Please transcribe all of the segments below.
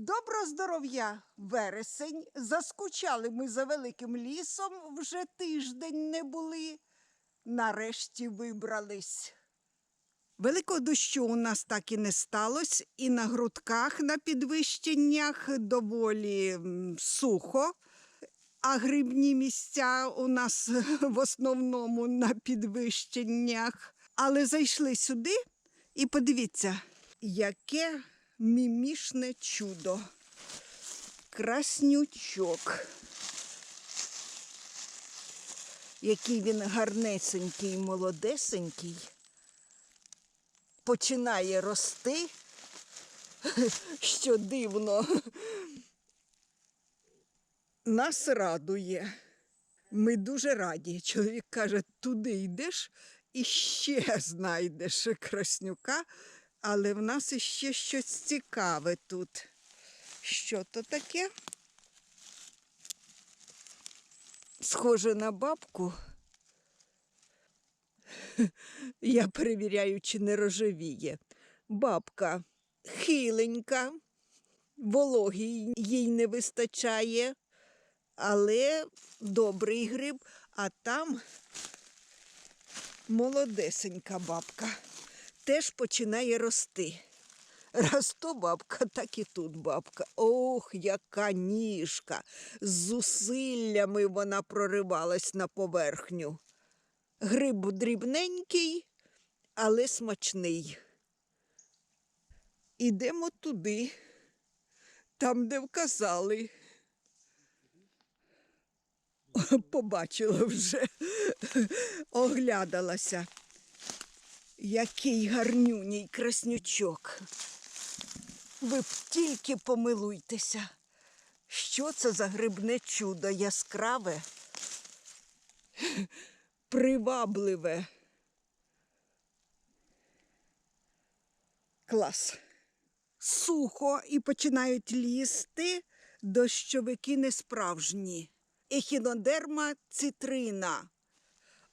Добро здоров'я, вересень. Заскучали ми за великим лісом, вже тиждень не були. Нарешті вибрались. Великого дощу у нас так і не сталося, і на грудках на підвищеннях доволі сухо. А грибні місця у нас в основному на підвищеннях. Але зайшли сюди і подивіться, яке мімішне чудо. Краснючок. Який він гарнесенький, молодесенький. Починає рости, що дивно. Нас радує. Ми дуже раді. Чоловік каже, туди йдеш і ще знайдеш краснюка, але в нас іще щось цікаве тут. Що то таке? Схоже на бабку. Я перевіряю, чи не рожевіє. Бабка хиленька, вологі їй не вистачає, але добрий гриб, а там молодесенька бабка теж починає рости. Раз то бабка, так і тут бабка. Ох, яка ніжка! З зусиллями вона проривалась на поверхню. Гриб дрібненький, але смачний. Ідемо туди, там, де вказали. Побачила вже, оглядалася. Який гарнюній краснючок. Ви б тільки помилуйтеся. Що це за грибне чудо яскраве, привабливе. Клас. Сухо і починають лізти дощовики несправжні. Ехінодерма цитрина.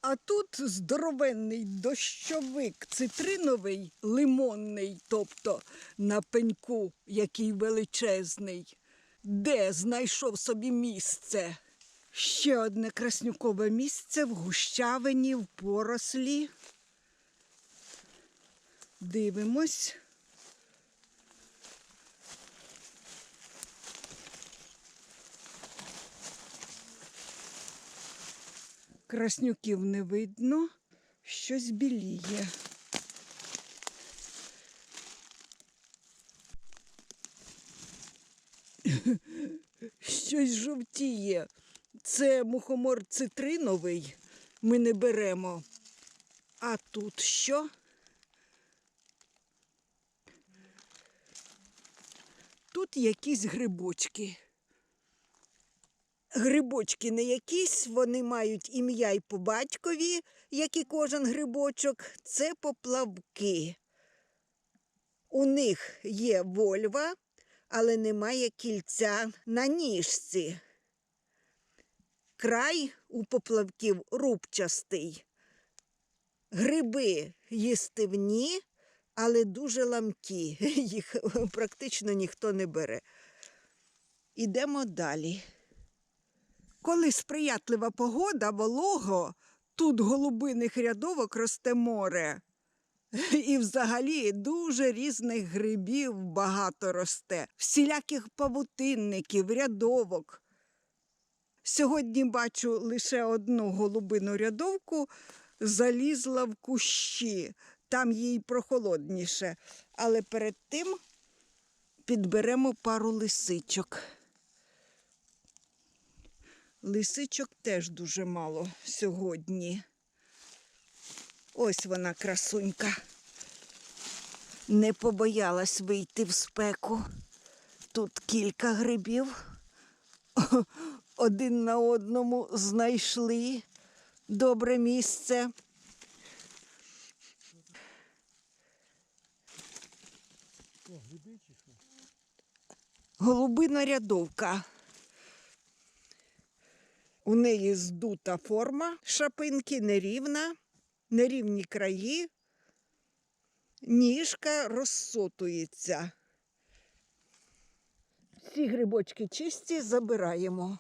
А тут здоровенний дощовик цитриновий, лимонний, тобто на пеньку, який величезний. Де знайшов собі місце? Ще одне краснюкове місце в гущавині, в порослі. Дивимось. Краснюків не видно, щось біліє. Щось жовтіє. Це мухомор цитриновий. Ми не беремо. А тут що? Тут якісь грибочки. Грибочки не якісь, вони мають ім'я й по батькові, як і кожен грибочок, це поплавки. У них є вольва, але немає кільця на ніжці. Край у поплавків рубчастий. Гриби їстивні, але дуже ламкі. Їх практично ніхто не бере. Ідемо далі. Коли сприятлива погода, волого, тут голубиних рядовок росте море. І взагалі дуже різних грибів багато росте, всіляких павутинників, рядовок. Сьогодні бачу лише одну голубину рядовку, залізла в кущі, там їй прохолодніше. Але перед тим підберемо пару лисичок. Лисичок теж дуже мало сьогодні. Ось вона, красунька. Не побоялась вийти в спеку. Тут кілька грибів. Один на одному знайшли добре місце. Голубина рядовка. У неї здута форма шапинки, нерівна, нерівні краї, ніжка розсотується. Ці грибочки чисті забираємо.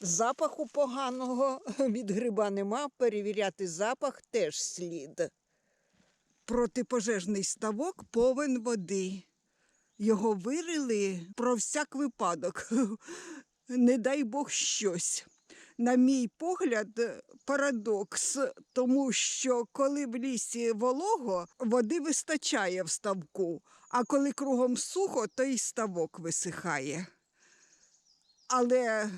Запаху поганого від гриба нема, перевіряти запах теж слід. Протипожежний ставок повен води. Його вирили про всяк випадок. Не дай Бог щось. На мій погляд, парадокс, тому що коли в лісі волого, води вистачає в ставку, а коли кругом сухо, то й ставок висихає. Але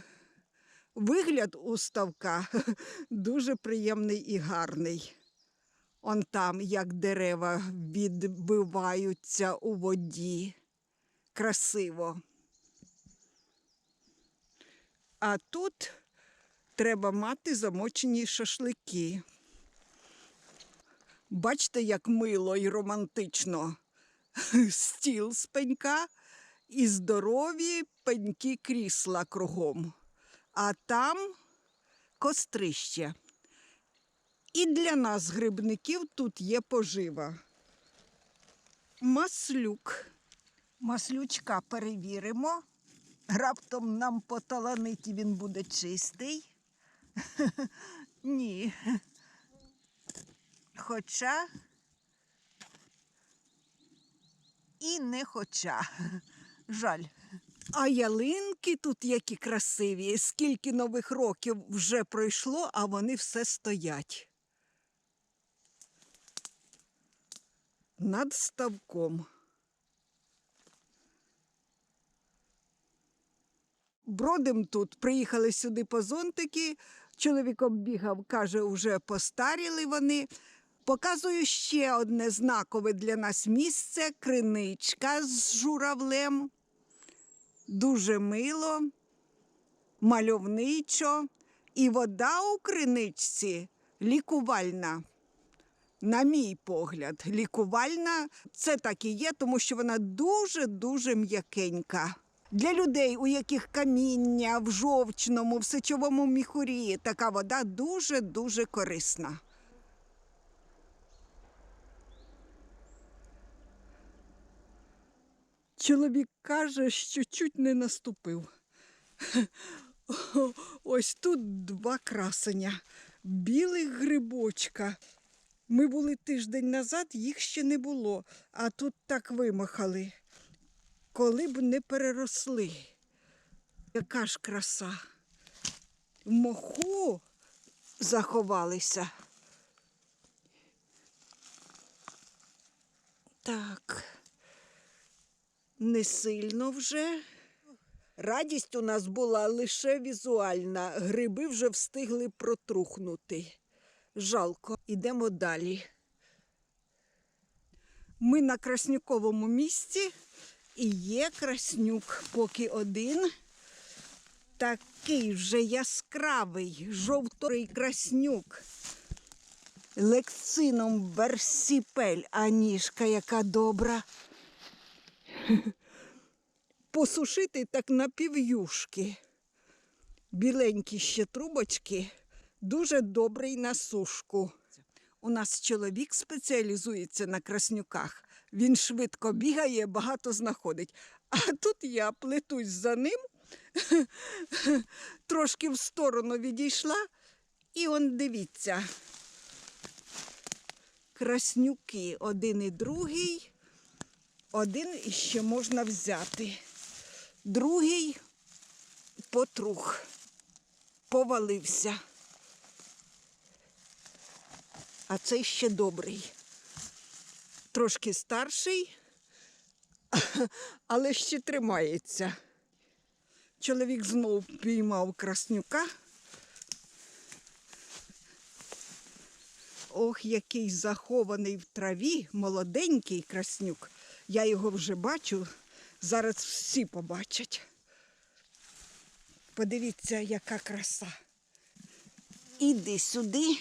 вигляд у ставка дуже приємний і гарний. Он там, як дерева відбиваються у воді. Красиво. А тут треба мати замочені шашлики. Бачите, як мило і романтично. Стіл з пенька і здорові пенькі крісла кругом. А там кострище. І для нас, грибників, тут є пожива. Маслюк. Маслючка перевіримо. Раптом нам поталанить і він буде чистий. Ні. Хоча і не хоча. Жаль. А ялинки тут які красиві. Скільки нових років вже пройшло, а вони все стоять. Над ставком. Бродим тут, приїхали сюди по зонтики. Чоловік оббігав, каже, вже постаріли вони. Показую ще одне знакове для нас місце криничка з журавлем. Дуже мило, мальовничо. І вода у криничці лікувальна. На мій погляд, лікувальна це так і є, тому що вона дуже-дуже м'якенька. Для людей, у яких каміння в жовчному, в сечовому міхурі, така вода дуже-дуже корисна. Чоловік каже, що чуть не наступив. Ось тут два красення, білих грибочка. Ми були тиждень назад, їх ще не було, а тут так вимахали. Коли б не переросли. Яка ж краса. В моху заховалися. Так, не сильно вже. Радість у нас була лише візуальна. Гриби вже встигли протрухнути. Жалко. Ідемо далі. Ми на Краснюковому місці і є краснюк, поки один. Такий вже яскравий, жовторий краснюк. Лекцином версіпель, а ніжка яка добра. Посушити так на пів'юшки. Біленькі ще трубочки, дуже добрий на сушку. У нас чоловік спеціалізується на краснюках. Він швидко бігає, багато знаходить. А тут я плетусь за ним, трошки в сторону відійшла, і он дивіться. Краснюки один і другий. Один іще можна взяти. Другий потрух, повалився. А цей ще добрий. Трошки старший, але ще тримається. Чоловік знов піймав краснюка. Ох, який захований в траві, молоденький краснюк. Я його вже бачу, зараз всі побачать. Подивіться, яка краса. Іди сюди.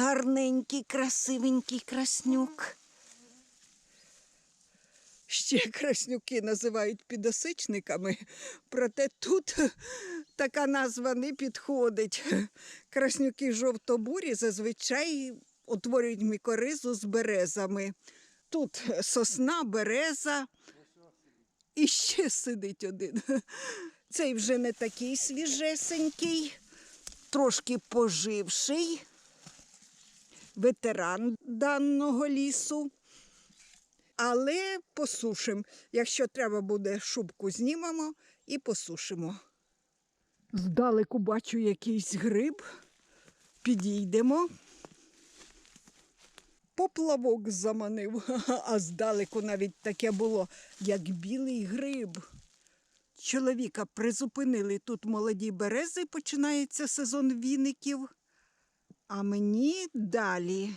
Гарненький, красивенький краснюк. Ще краснюки називають підосичниками, проте тут така назва не підходить. Краснюки жовтобурі зазвичай утворюють мікоризу з березами. Тут сосна, береза І ще сидить один. Цей вже не такий свіжесенький, трошки поживший, ветеран даного лісу. Але посушимо. Якщо треба буде, шубку знімемо і посушимо. Здалеку бачу якийсь гриб. Підійдемо. Поплавок заманив, а здалеку навіть таке було, як білий гриб. Чоловіка призупинили тут молоді берези, починається сезон віників. А мені далі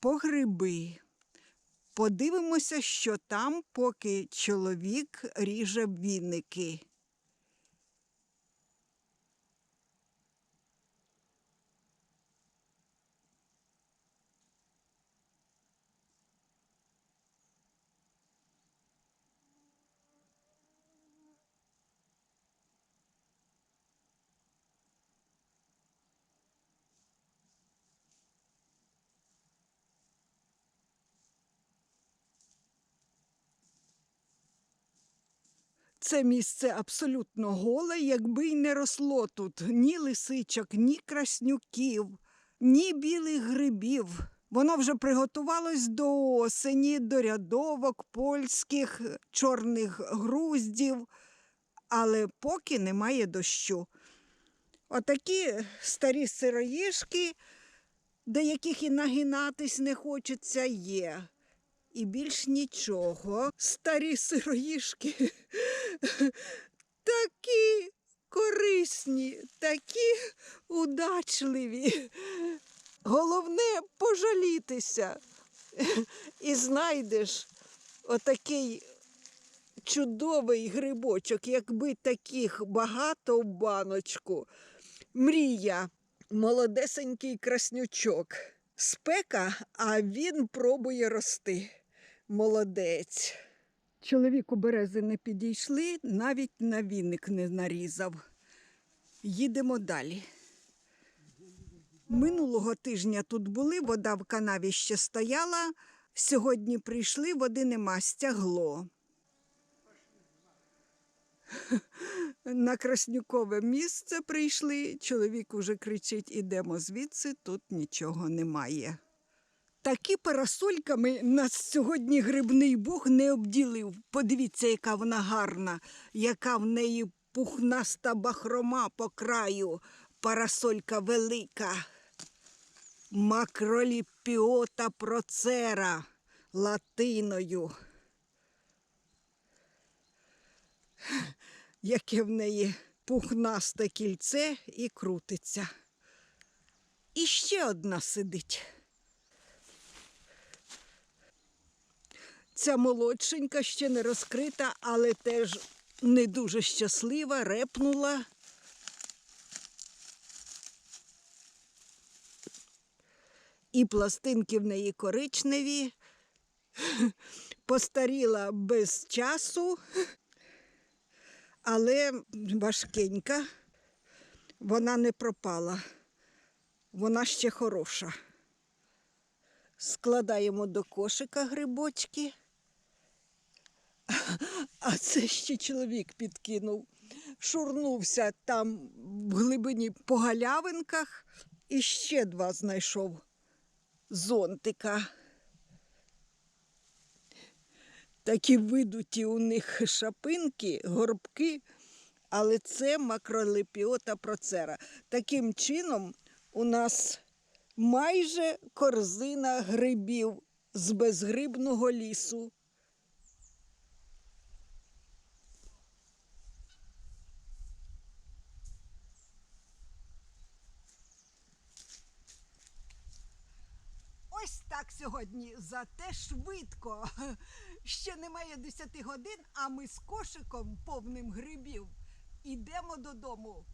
по гриби. Подивимося, що там, поки чоловік ріже віники. Це місце абсолютно голе, якби й не росло тут ні лисичок, ні краснюків, ні білих грибів. Воно вже приготувалось до осені, до рядовок польських, чорних груздів, але поки немає дощу. Отакі старі сироїшки, до яких і нагинатись не хочеться, є. І більш нічого. Старі сироїшки такі корисні, такі удачливі. Головне пожалітися. І знайдеш отакий чудовий грибочок, якби таких багато в баночку. Мрія, молодесенький краснючок. Спека, а він пробує рости. Молодець. Чоловіку берези не підійшли, навіть на віник не нарізав. Їдемо далі. Минулого тижня тут були, вода в канаві ще стояла. Сьогодні прийшли, води нема, стягло. На Краснюкове місце прийшли. Чоловік уже кричить: ідемо звідси, тут нічого немає. Такі парасольками нас сьогодні грибний Бог не обділив. Подивіться, яка вона гарна, яка в неї пухнаста бахрома по краю, парасолька велика. Макроліпіота процера латиною. Яке в неї пухнасте кільце і крутиться. І ще одна сидить. Ця молодшенька ще не розкрита, але теж не дуже щаслива, репнула. І пластинки в неї коричневі, постаріла без часу, але важкенька, вона не пропала, вона ще хороша. Складаємо до кошика грибочки. А це ще чоловік підкинув. Шурнувся там в глибині по галявинках і ще два знайшов зонтика. Такі видуті у них шапинки, горбки, але це макролепіота процера. Таким чином у нас майже корзина грибів з безгрибного лісу. Ось так сьогодні, зате швидко. Ще немає 10 годин, а ми з кошиком повним грибів ідемо додому.